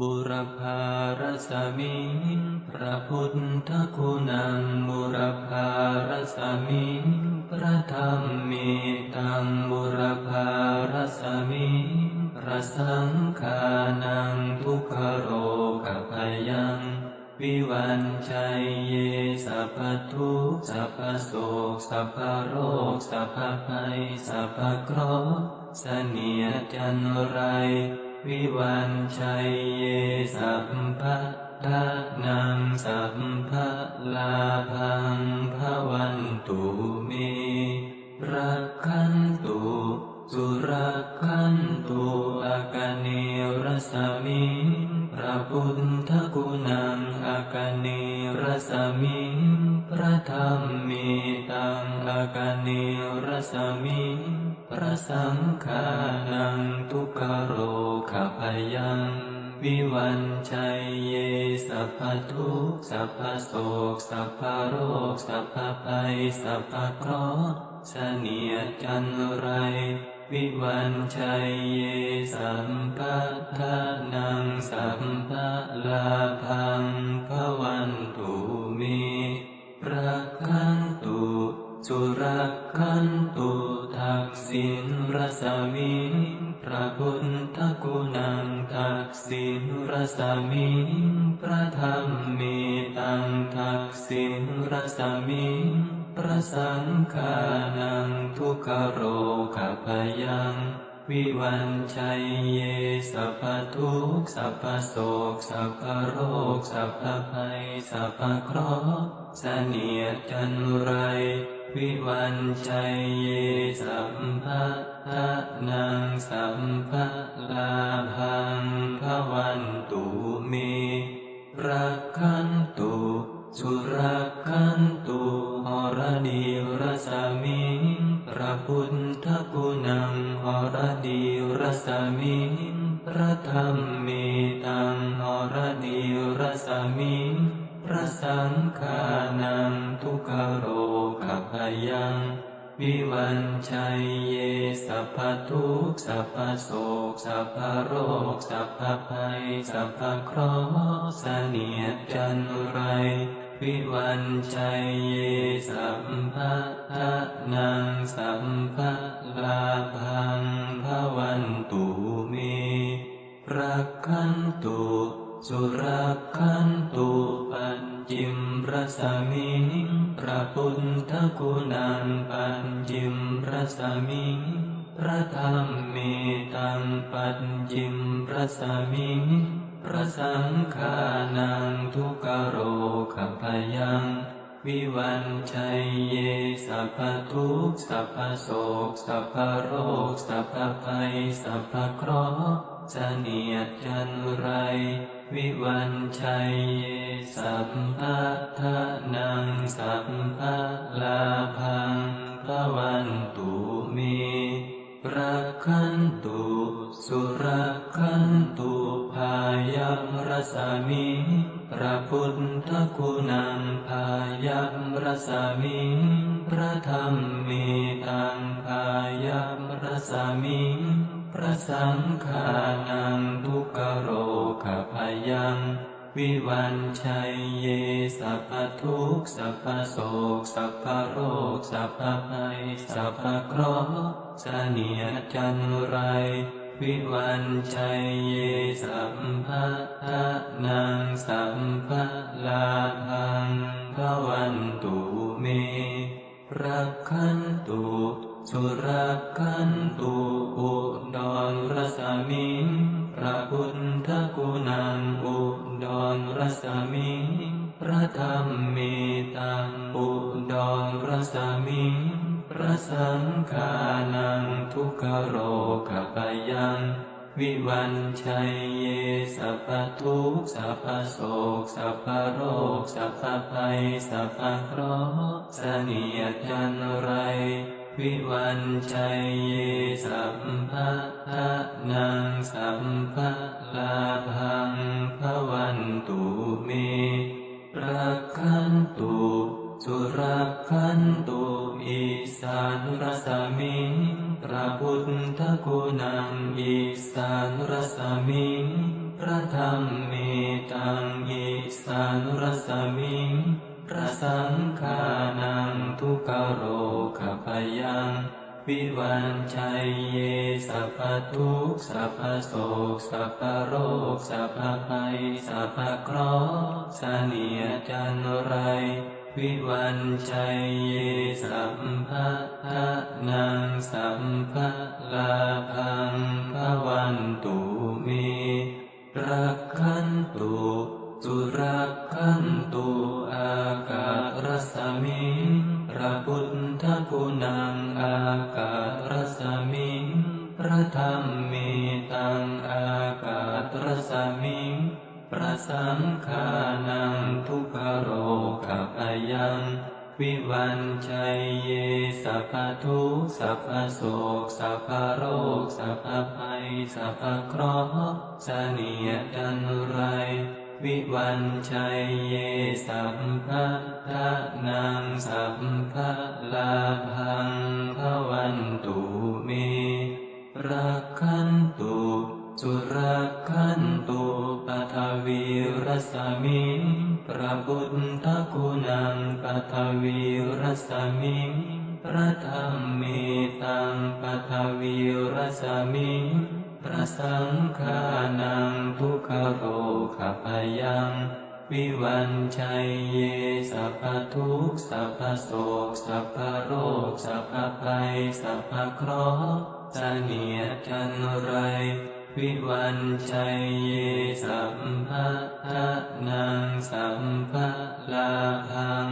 บุรพารสมิงพระพุทธคุณังบุรพารสมิงพระธรรมมีตังบุรพารสมิงพระสังฆานังทุกขโรกพยังวิวันชัยเยสัพพทุกสัพพโศกสัพพโรคสัพพภัยสัพพเคราะห์เสนียจันไร วิวันชัยเยสัพพะทานังสัพพะลาพังภวันตุเมรักขันตุสุรักขันตุอากาเนรสมิงพระพุทธคุณังอากาเนรสมิงพระธรรมมีตังอากาเนรสมิง พระสังฆานังทุกขโรคพยัง วิวันชัยเยสัพพทุกสัพพโศกสัพพโรคสัพพภัยสัพพเคราะห์เสนียดจันไร วิวันชัยเยสัมปะทานังสัมปะลาพังภวันตุ สมิงพระธรรมมีตังทักษิณรสมิงพระสังฆานังทุกขโรคพยังวิวันชัยเยสัพพทุกสัพพโศกสัพพโรคสัพพภัยสัพพเคราะห์เสนียดจันไร วิวันชัยเยสัมภะทะนังสัมภะลา รดีรสมิงพระธรรมมีตังหรดีรสมิงพระสังฆานังทุกขโรคพยังวิวันชัยเยสัพพทุกสัพพโศกสัพพโรคสัพพภัยสัพพเคราะห์เสนียดจันไร วิวันชัยเยสัมภะทะนังสัมภะ สุรักขันตุปัญจิมรสมิงพระพุทธคุณังปัญจิมรสมิงพระธรรมเมตังปัญจิมรสมิงพระสังฆานังทุกขโรคพยังวิวันชัยเยสัพพทุกสัพพโศกสัพพโรคสัพพภัยสัพพเคราะห์ เสนียดจันไร วิวันชัยเยสัพพะทะนังสัพพะลาพังภวันตุเมรักขันตุสุรักขันตุพายัมรสามิงพระพุทธคุณังพายัมรสามิงพระธรรมมีตังพายัมรสามิง พระสังฆานังทุกขโรคพยัง วิวันชัยเยสัพทุกสัพโศกสัพโรคสัพภัยสัพเคราะห์เสนียจันไร วิวันชัยเยสัมภะทะนังสัมภะลาพังภวันตุเมรักขันตุ สุรักขันตุอุดรรสมิงพระพุทธคุณังอุดรรสมิงพระธรรมมีตังอุดรรสมิงพระสังฆานังทุกขโรคปยังวิวันชัยเยสัพพทุกสัพพโศกสัพพโรคสัพพภัยสัพพเคราะห์เสนียดจันไร วิวันชัยเยสัมภะทะนังสัมภะลาพังภวันตุเมรักขันตุสุรักขันตุอิสานรสมิงพระพุทธคุณังอิสานรสมิงพระธรรมเมตังอิสานุรสมิงพระสังฆานังทุกโร คพยังวิวันชัยเยสัพพทุกสัพพโศกสัพพโรคสัพพภัยสัพพเคราะห์เนียจันไรวิวันชัยเยสัมภะทะนังสัมภะลาพังภวันตุเมรัก ธรรมเมตังอากาศรสมิงพระสังฆานังทุกขโรคพยังวิวันชัยเยสัพพทุสัพพโศกสัพพโรคสัพพภัยสัพพเคราะห์เนียจันไร วิวันชัยเยสัมภะทะนังสัมภะลาพังภวันตุเม รักขันตุสุรักขันตุปัทวีรสมิงพระพุทธคุณังปัทวีรสมิงพระธรรมเมตังปัทวีรสมิงพระสังฆานังทุกขโรคพยังวิวันชัยเยสัพพทุกสัพพโศกสัพพโรคสัพพภัยสัพพเคราะห์ สเนียทันไรวิวันชัยเยสัมภะนังสัมภะลาภัง